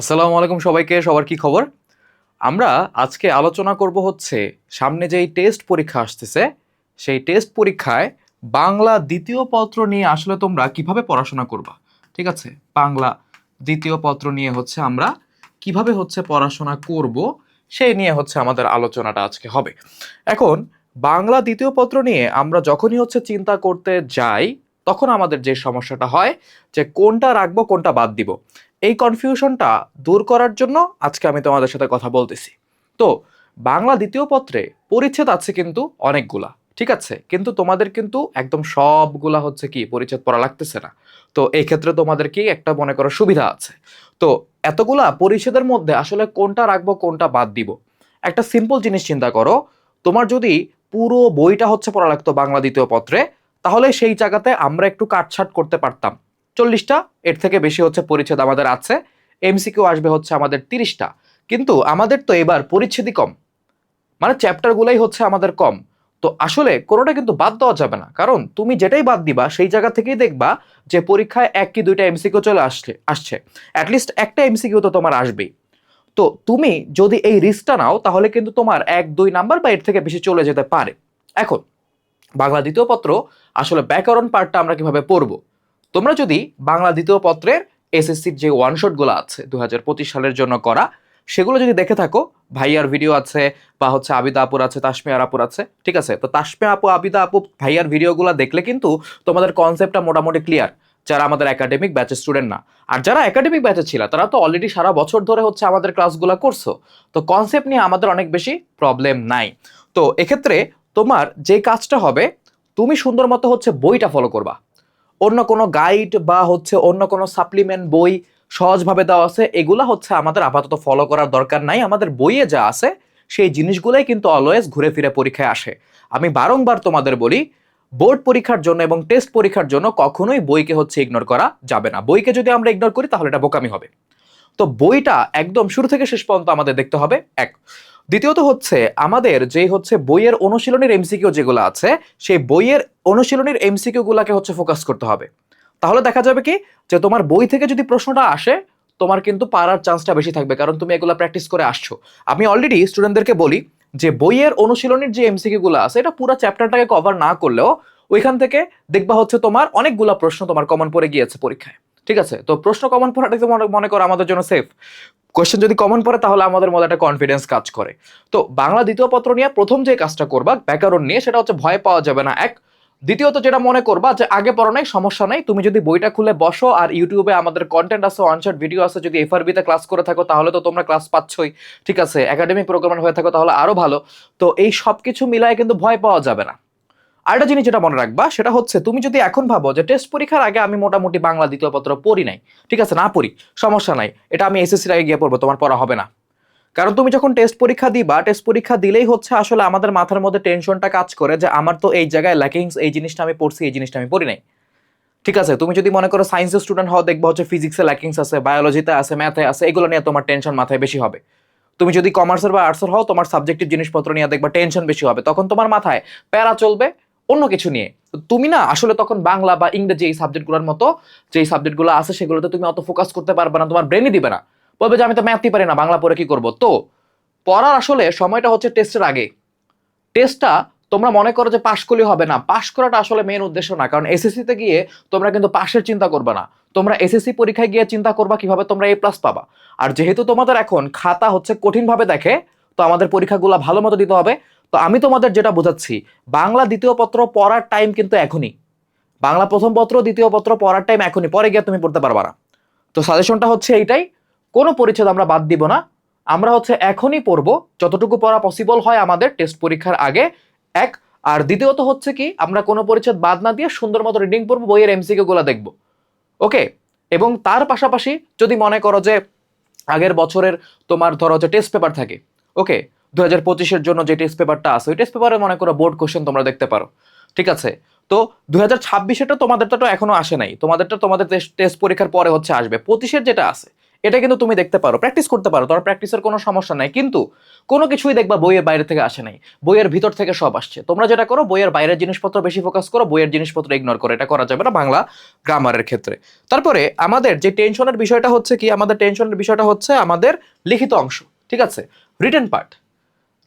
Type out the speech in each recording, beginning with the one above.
আসসালামু আলাইকুম সবাইকে, সবার কি খবর? আমরা আজকে আলোচনা করব হচ্ছে, সামনে যেই টেস্ট পরীক্ষা আসতেছে, সেই টেস্ট পরীক্ষায় বাংলা দ্বিতীয় পত্র নিয়ে আসলে তোমরা কীভাবে পড়াশোনা করবা? ঠিক আছে? বাংলা দ্বিতীয় পত্র নিয়ে হচ্ছে আমরা কীভাবে হচ্ছে পড়াশোনা করব, সেই নিয়ে হচ্ছে আমাদের আলোচনাটা আজকে হবে। এখন, বাংলা দ্বিতীয় পত্র নিয়ে আমরা যখনই হচ্ছে চিন্তা করতে যাই, তখন আমাদের যে সমস্যাটা হয়, যে কোনটা রাখব, কোনটা বাদ দিব। এই কনফিউশনটা দূর করার জন্য আজকে আমি তোমাদের সাথে কথা বলতেছি। তো, বাংলা দ্বিতীয় পত্রে পরিচ্ছেদ আছে কিন্তু অনেকগুলা, ঠিক আছে? কিন্তু তোমাদের কিন্তু একদম সবগুলা হচ্ছে কি, পরিচ্ছেদ পড়া লাগতেছে না। তো, এই ক্ষেত্রে তোমাদের কি একটা মনে করো সুবিধা আছে। তো, এতগুলা পরিচ্ছেদের মধ্যে আসলে কোনটা রাখব, কোনটা বাদ দিব? একটা সিম্পল জিনিস চিন্তা করো, তোমার যদি পুরো বইটা হচ্ছে পড়া লাগতো বাংলা দ্বিতীয় পত্রে, তাহলে সেই জায়গাতে আমরা একটু কাটছাট করতে পারতাম। চল্লিশটা, এর থেকে বেশি হচ্ছে পরিচ্ছেদ আমাদের আছে। এমসিকিউ আসবে হচ্ছে আমাদের তিরিশটা। কিন্তু আমাদের তো এবার পরিচ্ছেদই কম। মানে চ্যাপ্টারগুলোই হচ্ছে আমাদের কম। তো আসলে কোনোটা কিন্তু বাদ দেওয়া যাবে না। কারণ তুমি যেটাই বাদ দিবা, সেই জায়গা থেকেই দেখবা যে পরীক্ষায় এক কি দুইটা এমসিকিউ চলে আসছে আসছে। অ্যাটলিস্ট একটা এমসিকিউ তো তোমার আসবেই। তো তুমি যদি এই রিস্কটা নাও, তাহলে কিন্তু তোমার এক, দুই নাম্বার বা এর থেকে বেশি চলে যেতে পারে। এখন, বাংলা দ্বিতীয় পত্র, আসলে ব্যাকরণ পার্টটা আমরা কীভাবে পড়ব? তোমরা যদি বাংলা দ্বিতীয় পত্রের এসএসসির যে ওয়ান শটগুলো আছে দু হাজার পঁচিশ সালের জন্য করা, সেগুলো যদি দেখে থাকো, ভাইয়ার ভিডিও আছে বা হচ্ছে আবিদা আপুর আছে তাসমিয়ার আপুর আছে, ঠিক আছে? তো তাসমিয়া আপু, আবিদা আপু, ভাইয়ার ভিডিওগুলো দেখলে কিন্তু তোমাদের কনসেপ্টটা মোটামুটি ক্লিয়ার যারা আমাদের একাডেমিক ব্যাচের স্টুডেন্ট না। আর যারা একাডেমিক ব্যাচে ছিল, তারা তো অলরেডি সারা বছর ধরে হচ্ছে আমাদের ক্লাসগুলো করছ। তো কনসেপ্ট নিয়ে আমাদের অনেক বেশি প্রবলেম নাই। তো এক্ষেত্রে তোমার যে কাজটা হবে, তুমি সুন্দর মতো হচ্ছে বইটা ফলো করবা। অন্য কোনো গাইড বা হচ্ছে অন্য কোনো সাপ্লিমেন্ট বই সহজভাবে দেওয়া আছে, এগুলা হচ্ছে আমাদের আপাতত ফলো করার দরকার নাই। আমাদের বইয়ে যা আছে, সেই জিনিসগুলোই কিন্তু অলওয়েজ ঘুরে ফিরে পরীক্ষায় আসে। আমি বারংবার তোমাদের বলি বোর্ড পরীক্ষার জন্য এবং টেস্ট পরীক্ষার জন্য কখনোই বইকে হচ্ছে ইগনোর করা যাবে না। বইকে যদি আমরা ইগনোর করি, তাহলে এটা বোকামি হবে। তো বইটা একদম শুরু থেকে শেষ পর্যন্ত আমাদের দেখতে হবে। এক দ্বিতীয়ত হচ্ছে আমাদের যে হচ্ছে বইয়ের অনুশীলনের এমসিকিউ যেগুলো আছে, সেই বইয়ের অনুশীলনের এমসিকিউ গুলাকে হচ্ছে ফোকাস করতে হবে। তাহলে দেখা যাবে কি যে তোমার বই থেকে যদি প্রশ্নটা আসে, তোমার কিন্তু পারার চান্সটা বেশি থাকবে, কারণ তুমি এগুলো প্র্যাকটিস করে আসছো। আমি অলরেডি স্টুডেন্টদেরকে বলি যে বইয়ের অনুশীলনের যে এমসিকিউ গুলো আছে, এটা পুরো চ্যাপ্টারটাকে কভার না করলেও ওইখান থেকে দেখবা হচ্ছে তোমার অনেকগুলা প্রশ্ন তোমার কমন পড়ে গিয়েছে পরীক্ষায়। ঠিক আছে? তো প্রশ্ন কমন পড়াটা মনে- করো আমাদের জন্য সেফ কোয়েশ্চেন যদি কমন পড়ে, তাহলে আমাদের মধ্যে একটা কনফিডেন্স কাজ করে। তো বাংলা দ্বিতীয় পত্র নিয়ে প্রথম যে কাজটা করবা, ব্যাকরণ নিয়ে, সেটা হচ্ছে ভয় পাওয়া যাবে না। এক, দ্বিতীয়ত যেটা মনে করবা যে আগে পড়ো নাই, সমস্যা নাই। তুমি যদি বইটা খুলে বসো আর ইউটিউবে আমাদের কন্টেন্ট আছে ওয়ানশট ভিডিও আছে, যদি এফআরবি তে ক্লাস করে থাকো, তাহলে তো তোমরা ক্লাস পাচ্ছই। ঠিক আছে? একাডেমিক প্রোগ্রাম হয়ে থাকো, তাহলে আরও ভালো। তো এই সব কিছু মিলায় কিন্তু ভয় পাওয়া যাবে না। আরেকটা জিনিস যেটা মনে রাখবা, সেটা হচ্ছে তুমি যদি এখন ভাবো যে টেস্ট পরীক্ষার আগে আমি মোটামুটি বাংলা দ্বিতীয় পত্র পড়ি নাই, ঠিক আছে? না পড়ি, সমস্যা নাই। এটা আমি এসএসসির আগে গিয়ে পড়ব, তোমার পড়া হবে না। কারণ তুমি যখন টেস্ট পরীক্ষা দিবা টেস্ট পরীক্ষা দিলেই হচ্ছে আসলে আমাদের মাথার মধ্যে টেনশনটা কাজ করে যে আমার তো এই জায়গায় ল্যাকিংস এই জিনিসটা আমি পড়ছি, এই জিনিসটা আমি পড়ি নাই। ঠিক আছে? তুমি যদি মনে করো সায়েন্সের স্টুডেন্ট হও, দেখবা হচ্ছে ফিজিক্সে ল্যাকিংস আছে বায়োলজিতে আছে ম্যাথে আছে, এগুলো নিয়ে তোমার টেনশন মাথায় বেশি হবে। তুমি যদি কমার্সের বা আর্টসের হও, তোমার সাবজেক্টিভ জিনিসপত্র নিয়ে দেখবা টেনশন বেশি হবে। তখন তোমার মাথায় প্যারা চলবে অন্য কিছু নিয়ে। তুমি না আসলে তখন বাংলা বা ইংরেজি এই সাবজেক্টগুলোর মতো যে সাবজেক্টগুলো আছে সেগুলোতে তুমি অত ফোকাস করতে পারবে না, তোমার ব্রেনই দিবে না। বলবে যে আমি তো ম্যাথই পারি না, বাংলা পড়ে কি করব? তো পড়ার আসলে সময়টা হচ্ছে টেস্টের আগে। টেস্টটা তোমরা মনে করো যে পাশ করলে হবে না। পাশ করাটা আসলে মেন উদ্দেশ্য না, কারণ এসএসসি তে গিয়ে তোমরা কিন্তু পাশের চিন্তা করবে না। তোমরা এসএসসি পরীক্ষায় গিয়ে চিন্তা করবা কীভাবে তোমরা এ প্লাস পাবা। আর যেহেতু তোমাদের এখন খাতা হচ্ছে কঠিনভাবে দেখে, তো আমাদের পরীক্ষাগুলো ভালো মতো দিতে হবে। তো আমি তোমাদের যেটা বোঝাচ্ছি, বাংলা দ্বিতীয় পত্র পড়ার টাইম কিন্তু এখনই। বাংলা প্রথম পত্র, দ্বিতীয় পত্র পড়ার টাইম এখনই। পরে গিয়ে তুমি পড়তে পারবা না। তো সাজেশনটা হচ্ছে এইটাই, কোনো পরিচ্ছেদ আমরা বাদ দিব না। আমরা হচ্ছে এখনই পড়ব, যতটুকু পড়া পসিবল হয় আমাদের টেস্ট পরীক্ষার আগে, এক। আর দ্বিতীয়ত হচ্ছে কি, আমরা কোনো পরিচ্ছেদ বাদ না দিয়ে সুন্দর মতো রিডিং পড়ব, বইয়ের এমসিকিউ গুলো দেখব। ওকে? এবং তার পাশাপাশি যদি মনে করো যে আগের বছরের তোমার ধরো যে টেস্ট পেপার থাকে, ওকে? দু হাজার পঁচিশের জন্য যে টেস্ট পেপারটা আছে, ওই টেস্ট পেপারে মনে করো বোর্ড কোশ্চেন তোমরা দেখতে পারো। ঠিক আছে? তো দু হাজার ছাব্বিশেটা তোমাদেরটা তো এখনও আসে নাই। তোমাদেরটা তোমাদের টেস্ট পরীক্ষার পরে হচ্ছে আসবে। পঁচিশের যেটা আছে, এটা কিন্তু তুমি দেখতে পারো প্র্যাকটিস করতে পারো, তোমার প্র্যাকটিসের কোনো সমস্যা নাই। কিন্তু কোনো কিছুই দেখবা বইয়ের বাইরে থেকে আসে নাই। বইয়ের ভিতর থেকে সব আসছে। তোমরা যেটা করো, বইয়ের বাইরের জিনিসপত্র বেশি ফোকাস করো, বইয়ের জিনিসপত্র ইগনোর করো। এটা করা যাবে না বাংলা গ্রামারের ক্ষেত্রে। তারপরে আমাদের যে টেনশনের বিষয়টা হচ্ছে কি? আমাদের টেনশনের বিষয়টা হচ্ছে আমাদের লিখিত অংশ। ঠিক আছে? রিটেন পার্ট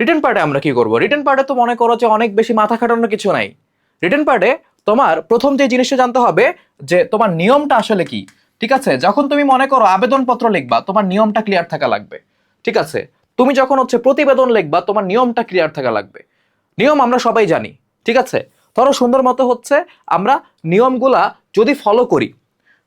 রিটেন পার্টে আমরা কি করব? রিটেন পার্টে তো মনে করো যে অনেক বেশি মাথা খাটানোর কিছু নাই। রিটেন পার্টে তোমার প্রথম যে জিনিসটা জানতে হবে যে তোমার নিয়মটা আসলে কি? ঠিক আছে? যখন তুমি মনে করো আবেদনপত্র লিখবা, তোমার নিয়মটা ক্লিয়ার থাকা লাগবে। ঠিক আছে? তুমি যখন হচ্ছে প্রতিবেদন লিখবা, তোমার নিয়মটা ক্লিয়ার থাকা লাগবে। নিয়ম আমরা সবাই জানি। ঠিক আছে? ধরো সুন্দর মতো হচ্ছে আমরা নিয়মগুলা যদি ফলো করি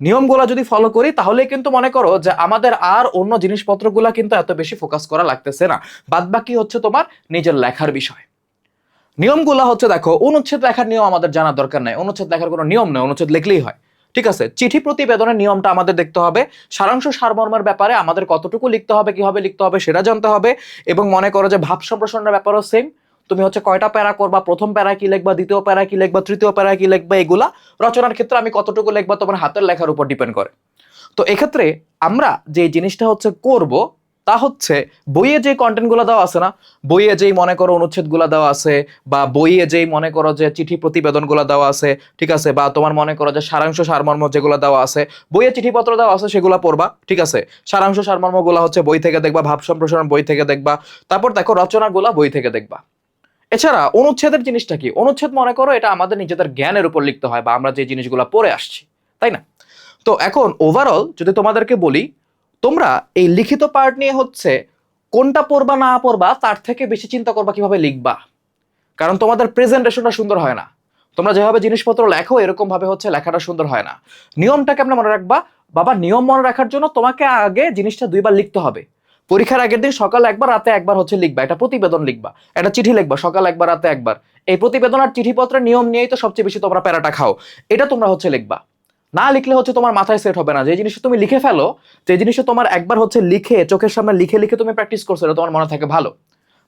নিয়মগুলা যদি ফলো করি, তাহলে কিন্তু মনে করো যে আমাদের আর অন্য জিনিসপত্রগুলা কিন্তু এত বেশি ফোকাস করা লাগতেছে না। বাদ বাকি হচ্ছে তোমার নিজের লেখার বিষয়। নিয়মগুলা হচ্ছে দেখো, অনুচ্ছেদ লেখার নিয়ম আমাদের জানার দরকার নাই। অনুচ্ছেদ লেখার কোনো নিয়ম নেই, অনুচ্ছেদ লিখলেই হয়। ঠিক আছে? চিঠি প্রতিবেদনের নিয়মটা আমাদের দেখতে হবে। সারাংশ সারমর্মের ব্যাপারে আমাদের কতটুকু লিখতে হবে, কীভাবে লিখতে হবে সেটা জানতে হবে। এবং মনে করো যে ভাব সম্প্রসারণের ব্যাপারও সেম তুমি হচ্ছে কয়টা প্যারা করবা? প্রথম প্যারা কি লিখবা? দ্বিতীয় প্যারা কি লিখবা? তৃতীয় প্যারা কি লিখবা? এগুলা রচনার ক্ষেত্রে আমি কতটুকু লিখবা? তোমার হাতের লেখার উপর ডিপেন্ড করে। তো এক্ষেত্রে আমরা যে জিনিসটা হচ্ছে করব, তা হচ্ছে বইয়ে যে কন্টেন্টগুলো দেওয়া আছে না, বইয়ে যেই মনে করো অনুচ্ছেদগুলো দেওয়া আছে, বা বইয়ে যেই মনে করো যে চিঠি প্রতিবেদনগুলো দেওয়া আছে, ঠিক আছে? বা তোমার মনে করো যে সারাংশ সারমর্ম যেগুলো দেওয়া আছে, বইয়ে চিঠিপত্র দেওয়া আছে সেগুলো পড়বা, ঠিক আছে? সারাংশ সারমর্মগুলো হচ্ছে বই থেকে দেখবা, ভাব সম্প্রসারণ বই থেকে দেখবা, তারপর দেখো রচনাগুলা বই থেকে দেখবা। এছাড়া অনুচ্ছেদের জিনিসটা কি? অনুচ্ছেদ মনে করো এটা আমাদের নিজেদের জ্ঞানের উপর লিখতে হয় বা আমরা যে জিনিসগুলো পড়ে আসছি, তাই না? তো এখন ওভারঅল যদি তোমাদেরকে বলি, তোমরা এই লিখিত পার্ট নিয়ে হচ্ছে কোনটা পড়বা না পড়বা তার থেকে বেশি চিন্তা করবা কীভাবে লিখবা। কারণ তোমাদের প্রেজেন্টেশনটা সুন্দর হয় না। তোমরা যেভাবে জিনিসপত্র লেখো এরকম ভাবে হচ্ছে লেখাটা সুন্দর হয় না। নিয়মটা কেমন মনে রাখবা, বাবা, নিয়ম মনে রাখার জন্য তোমাকে আগে জিনিসটা দুইবার লিখতে হবে। পরীক্ষার আগের দিন সকাল একবার, রাতে একবার হচ্ছে লিখবা। এটা প্রতিবেদন লিখবা। একটা চিঠি লিখবা, সকাল একবার, রাতে একবার। এই প্রতিবেদন আর চিঠিপত্রের নিয়ম নিয়েই তো সবচেয়ে বেশি তোমরা প্যারাটা খাও। এটা তোমরা হচ্ছে লিখবা। না লিখলে হচ্ছে তোমার মাথায় সেট হবে না। যে জিনিসটা তুমি লিখে ফেলো, যে জিনিসটা তোমার একবার হচ্ছে লিখে, চোখের সামনে লিখে লিখে তুমি প্র্যাকটিস করছ, এটা তোমার মনে থাকে ভালো।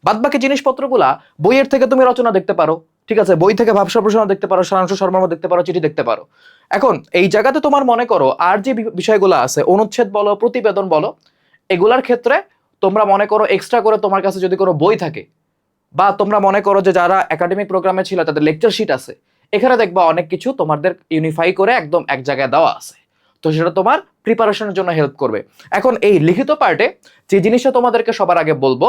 বাদ বাকি জিনিসপত্রগুলা বইয়ের থেকে তুমি রচনা দেখতে পারো। ঠিক আছে? বই থেকে ভাবসা প্রশ্ন দেখতে পারো, সারাংশ সর্বর্ম দেখতে পারো, চিঠি দেখতে পারো। এখন এই জায়গাতে তোমার মনে করো, আর যে বিষয়গুলো আছে, অনুচ্ছেদ বলো, প্রতিবেদন বলো এগুলার ক্ষেত্রে তোমরা মনে করো এক্সট্রা করে তোমার কাছে যদি কোনো বই থাকে, বা তোমরা মনে করো যে যারা একাডেমিক প্রোগ্রামে ছিল, তাদের লেকচার শিট আছে, এখানে দেখবা অনেক কিছু তোমাদের ইউনিফাই করে একদম এক জায়গায় দেওয়া আছে। তো সেটা তোমার প্রিপারেশনের জন্য হেল্প করবে। এখন এই লিখিত পার্টে যে জিনিসটা তোমাদেরকে সবার আগে বলব,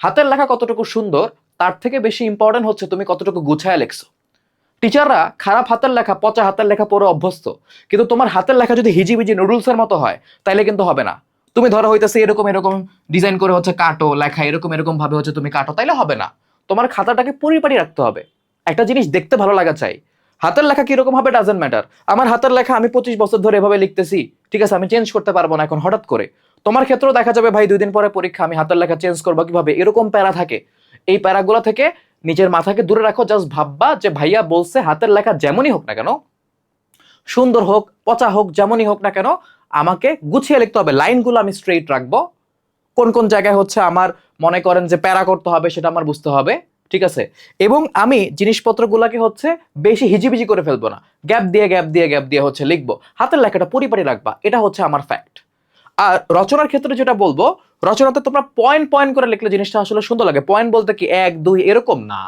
হাতের লেখা কতটুকু সুন্দর, তার থেকে বেশি ইম্পর্টেন্ট হচ্ছে তুমি কতটুকু গুছায় লেখছো। টিচাররা খারাপ হাতের লেখা, পচা হাতের লেখা পড়ে অভ্যস্ত, কিন্তু তোমার হাতের লেখা যদি হিজিবিজি নুডলসের মতো হয়, তাইলে কিন্তু হবে না। তুমি ধরো হইতেছে এরকম এরকম ডিজাইন করে হচ্ছে কাটো, লেখা, এরকম এরকম ভাবে হচ্ছে তুমি কাটো, তাইলে হবে না। তোমার খাতাটাকে পরিপাটি রাখতে হবে। একটা জিনিস দেখতে ভালো লাগা চাই। হাতের লেখা কীরকম হবে ডাজেন্ট ম্যাটার আমার হাতের লেখা আমি পঁচিশ বছর ধরে এভাবে লিখতেছি। ঠিক আছে, আমি চেঞ্জ করতে পারব না এখন হঠাৎ করে। তোমার ক্ষেত্রেও দেখা যাবে, ভাই, দুই দিন পরে পরীক্ষা, আমি হাতের লেখা চেঞ্জ করব কীভাবে? এরকম প্যারা থাকে। এই প্যারাগুলো থেকে নিজের মাথাকে দূরে রাখো জাস্ট ভাববা যে ভাইয়া বলছে হাতের লেখা যেমনই হোক না কেন, সুন্দর হোক, পচা হোক, যেমনই হোক না কেন আমাকে গুছিয়ে লিখতে হবে, লাইনগুলো আমি স্ট্রেইট রাখব। কোন কোন জায়গায় হচ্ছে আমার মনে করেন যে প্যারা করতে হবে সেটা আমার বুঝতে হবে, ঠিক আছে? এবং আমি জিনিসপত্রগুলোকে হচ্ছে বেশি হিজিবিজি করে ফেলব না। গ্যাপ দিয়ে গ্যাপ দিয়ে গ্যাপ দিয়ে হচ্ছে লিখব। হাতের লেখাটা পরিপাটি রাখবা, এটা হচ্ছে আমার ফ্যাক্ট আর রচনার ক্ষেত্রে যেটা বলব, রচনাতে তোমরা পয়েন্ট পয়েন্ট করে লিখলে জিনিসটা আসলে সুন্দর লাগে। পয়েন্ট বলতে কি এক, দুই, এরকম? না।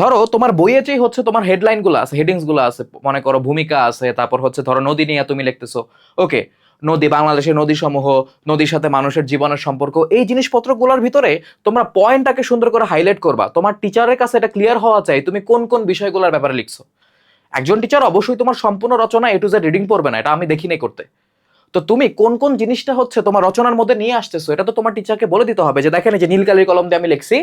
ধরো, তোমার বইয়ে যেই হচ্ছে তোমার হেডলাইনগুলো আছে হেডিংসগুলো আছে, মনে করো ভূমিকা আছে, তারপর হচ্ছে ধরো নদী নিয়ে তুমি লিখতেছো, ওকে, নদী বাংলাদেশের নদী সমূহ নদীর সাথে মানুষের জীবনের সম্পর্ক, এই জিনিসপত্রগুলোর ভিতরে তোমরা পয়েন্টটাকে সুন্দর করে হাইলাইট করবা। তোমার টিচারের কাছে এটা ক্লিয়ার হওয়া চাই, তুমি কোন কোন বিষয়গুলোর ব্যাপারে লিখছো? একজন টিচার অবশ্যই তোমার সম্পূর্ণ রচনা এ টু জেড রিডিং পড়বে না, এটা আমি দেখি নাই করতে। তো তুমি কোন কোন জিনিসটা হচ্ছে তোমার রচনার মধ্যে নিয়ে আসতেছো, এটা তো তোমার টিচারকে বলে দিতে হবে যে, দেখেন যে নীলকালির কলম দিয়ে আমি লিখছি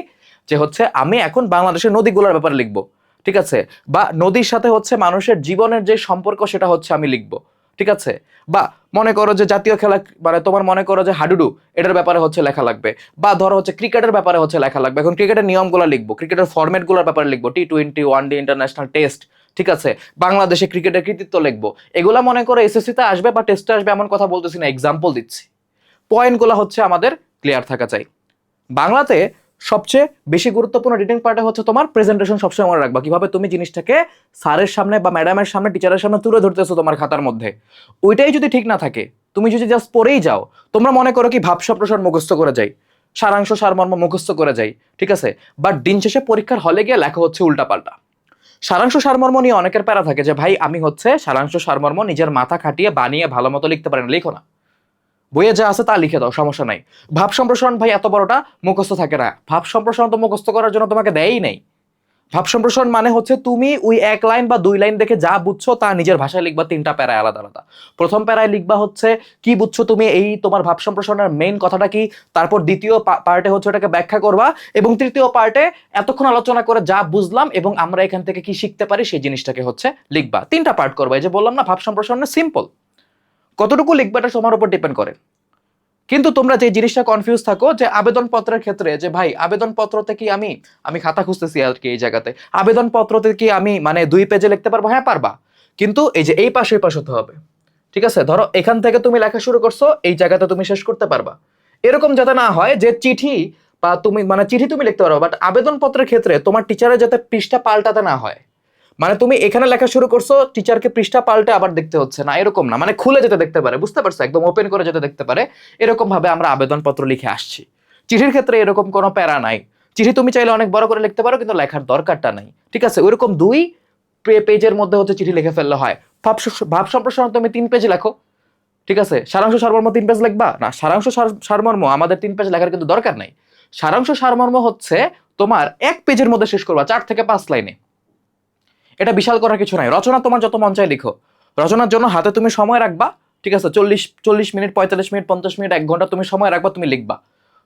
যে হচ্ছে আমি এখন বাংলাদেশের নদীগুলোর ব্যাপারে লিখব, ঠিক আছে? বা নদীর সাথে হচ্ছে মানুষের জীবনের যে সম্পর্ক সেটা হচ্ছে আমি লিখব, ঠিক আছে? বা মনে করো যে জাতীয় খেলা মানে তোমার মনে করো যে হাডুডু, এটার ব্যাপারে হচ্ছে লেখা লাগবে। বা ধরো হচ্ছে ক্রিকেটের ব্যাপারে হচ্ছে লেখা লাগবে। এখন ক্রিকেটের নিয়মগুলো লিখব, ক্রিকেটের ফরম্যাটগুলোর ব্যাপারে লিখব T twenty one day international test ঠিক আছে? বাংলাদেশে ক্রিকেটের কৃতিত্ব লিখব। এগুলা মনে করো এসএসসিতে আসবে বা টেস্টে আসবে এমন কথা বলতেছি না এক্সাম্পল দিচ্ছি। পয়েন্টগুলো হচ্ছে আমাদের ক্লিয়ার থাকা চাই। বাংলাতে সবচেয়ে বেশি গুরুত্বপূর্ণ রিডিং পার্টে হচ্ছে তোমার প্রেজেন্টেশন সবসময় মনে রাখবা। কীভাবে তুমি জিনিসটাকে স্যারের সামনে বা ম্যাডামের সামনে টিচারের সামনে তুলে ধরতেছো তোমার খাতার মধ্যে। ওইটাই যদি ঠিক না থাকে, তুমি যদি জাস্ট পড়েই যাও, তোমরা মনে করো কি ভাবসা প্রসার মুখস্থ করে যাই, সারাংশ সারমর্ম মুখস্থ করে যাই, ঠিক আছে? বাট দিন শেষে পরীক্ষার হলে গিয়ে লেখা হচ্ছে উল্টাপাল্টা। সারাংশ সারমর্ম নিয়ে অনেকের প্যারা থাকে যে, ভাই, আমি হচ্ছে সারাংশ সারমর্ম নিজের মাথা খাটিয়ে বানিয়ে ভালো মতো লিখতে পারি না। লিখো না। বইয়ে যা আছে তা লিখে দাও, সমস্যা নাই। ভাব সম্প্রসারণ ভাই এত বড়টা মুখস্থ থাকে না। ভাব সম্প্রসারণ তো মুখস্থ করার জন্য তোমাকে দেয়ই নাই। ভাব সম্প্রসারণ মানে হচ্ছে তুমি ওই এক লাইন বা দুই লাইন দেখে যা বুঝছ তা নিজের ভাষায় লিখবা, তিনটা প্যারায় আলাদা আলাদা। প্রথম প্যারায় লিখবা হচ্ছে, কি বুঝছ তুমি? এই তোমার ভাব সম্প্রসারণের মেইন কথাটা কি? তারপর দ্বিতীয় পার্টে হচ্ছে ওটাকে ব্যাখ্যা করবা এবং তৃতীয় পার্টে এতক্ষণ আলোচনা করে যা বুঝলাম এবং আমরা এখান থেকে কি শিখতে পারি সেই জিনিসটাকে হচ্ছে লিখবা। তিনটা পার্ট করবা, এই যে বললাম না, ভাব সম্প্রসারণে সিম্পল কতটুকু লিখবা এটা তোমার উপর ডিপেন্ড করে। কিন্তু তোমরা যে জিনিসটা কনফিউজ থাকো, যে আবেদনপত্রের ক্ষেত্রে যে ভাই, আবেদনপত্রতে কি আমি আমি খাতা খুঁজতেছি আর কি এই জায়গাতে। আবেদনপত্রতে কি আমি মানে দুই পেজে লিখতে পারব? হ্যাঁ পারবা। কিন্তু এই যে এই পাশে পাশ হতে হবে। ঠিক আছে? ধরো, এখান থেকে তুমি লেখা শুরু করছ, এই জায়গাতে তুমি শেষ করতে পারবা। এরকম যাতে না হয় যে চিঠি বা তুমি মানে চিঠি তুমি লিখতে পারো বাট আবেদনপত্রের ক্ষেত্রে তোমার টিচারের যাতে পৃষ্ঠা পাল্টাতে না হয়। মানে তুমি এখানে লেখা শুরু করছ টিচারকে পৃষ্ঠা পাল্টে আবার দেখতে হচ্ছে না, এরকম না মানে খুলে যেতে দেখতে পারে, বুঝতে পারছ? একদম ওপেন করে যেতে দেখতে পারে এরকম ভাবে আমরা আবেদনপত্র লিখে আসছি। চিঠির ক্ষেত্রে এরকম কোনো প্যারা নাই। চিঠি তুমি চাইলে অনেক বড় করে লিখতে পারো, কিন্তু লেখার দরকারটা নাই, ঠিক আছে? ওইরকম দুই পেজের মধ্যে হচ্ছে চিঠি লিখে ফেললে হয়। ভাব ভাব সম্প্রসারণ তুমি তিন পেজ লেখো, ঠিক আছে? সারাংশ সারমর্ম তিন পেজ লিখবা? না, সারাংশ সার- সারমর্ম আমাদের তিন পেজ লেখার কিন্তু দরকার নাই। সারাংশ সারমর্ম হচ্ছে তোমার এক পেজের মধ্যে শেষ করবা, চার থেকে পাঁচ লাইনে। এটা বিশাল করার কিছু নাই। রচনা তোমার যত মন চায় লিখো। রচনার জন্য হাতে তুমি সময় রাখবা, ঠিক আছে? চল্লিশ চল্লিশ মিনিট, পঁয়তাল্লিশ মিনিট, পঞ্চাশ মিনিট, এক ঘণ্টা তুমি সময় রাখবা, তুমি লিখবা।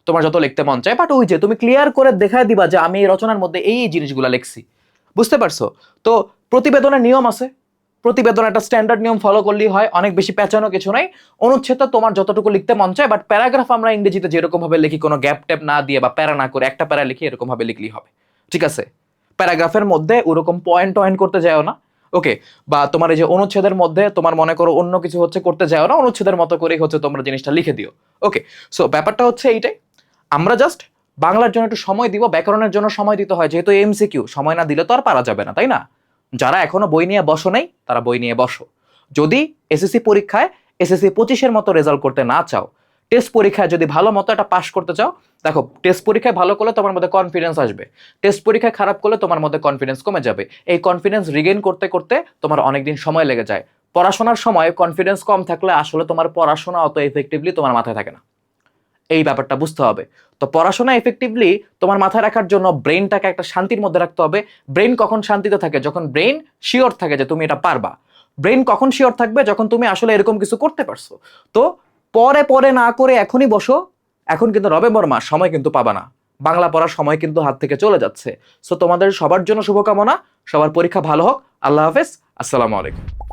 তোমার যত লিখতে মন চায়। বাট ওই যে তুমি ক্লিয়ার করে দেখায় দিবা যে আমি এই রচনার মধ্যে এই এই জিনিসগুলো লিখছি। বুঝতে পারছ? তো প্রতিবেদনের নিয়ম আছে। প্রতিবেদন একটা স্ট্যান্ডার্ড নিয়ম ফলো করলেই হয়। অনেক বেশি পেঁচানো কিছু নাই। অনুচ্ছেদটা তোমার যতটুকু লিখতে মন চায় বাট প্যারাগ্রাফ আমরা ইংরেজিতে যেরকম ভাবে লিখি, কোনো গ্যাপ ট্যাপ না দিয়ে বা প্যারা না করে, একটা প্যারা লিখি এরকম ভাবে লিখলেই হবে। ঠিক আছে? প্যারাগ্রাফের মধ্যে ওরকম পয়েন্ট টয়েন্ট করতে যাও না। ওকে বা তোমার এই যে অনুচ্ছেদের মধ্যে তোমার মনে করো অন্য কিছু হচ্ছে করতে যাও না, অনুচ্ছেদের মতো করেই হচ্ছে তোমরা জিনিসটা লিখে দিও। ওকে সো ব্যাপারটা হচ্ছে এইটাই। আমরা জাস্ট বাংলার জন্য একটু সময় দিব, ব্যাকরণের জন্য সময় দিতে হয়, যেহেতু এমসিকিউ সময় না দিলে তো আর পারা যাবে না, তাই না? যারা এখনও বই নিয়ে বসো নাই, তারা বই নিয়ে বসো। যদি এসএসসি পরীক্ষায় এসএসসি পঁচিশের মতো রেজাল্ট করতে না চাও টেস্ট পরীক্ষায় যদি ভালো মতো একটা পাশ করতে চাও, দেখো টেস্ট পরীক্ষায় ভালো করলে তোমার মধ্যে কনফিডেন্স আসবে। টেস্ট পরীক্ষায় খারাপ করলে তোমার মধ্যে কনফিডেন্স কমে যাবে। এই কনফিডেন্স রিগেইন করতে করতে তোমার অনেকদিন সময় লেগে যায়। পড়াশোনার সময় কনফিডেন্স কম থাকলে আসলে তোমার পড়াশোনা অত এফেক্টিভলি তোমার মাথায় থাকে না। এই ব্যাপারটা বুঝতে হবে। তো পড়াশোনা এফেক্টিভলি তোমার মাথায় রাখার জন্য ব্রেনটাকে একটা শান্তির মধ্যে রাখতে হবে। ব্রেন কখন শান্তিতে থাকে? যখন ব্রেন শিওর থাকে যে তুমি এটা পারবা। ব্রেন কখন শিওর থাকবে? যখন তুমি আসলে এরকম কিছু করতে পারছ। তো পরে পরে না করে এখনই বসো। এখন কিন্তু নভেম্বর মাস, সময় কিন্তু পাবা না। বাংলা পড়ার সময় কিন্তু হাত থেকে চলে যাচ্ছে। সো তোমাদের সবার জন্য শুভকামনা, সবার পরীক্ষা ভালো হোক। আল্লাহ হাফেজ। আসসালামু আলাইকুম।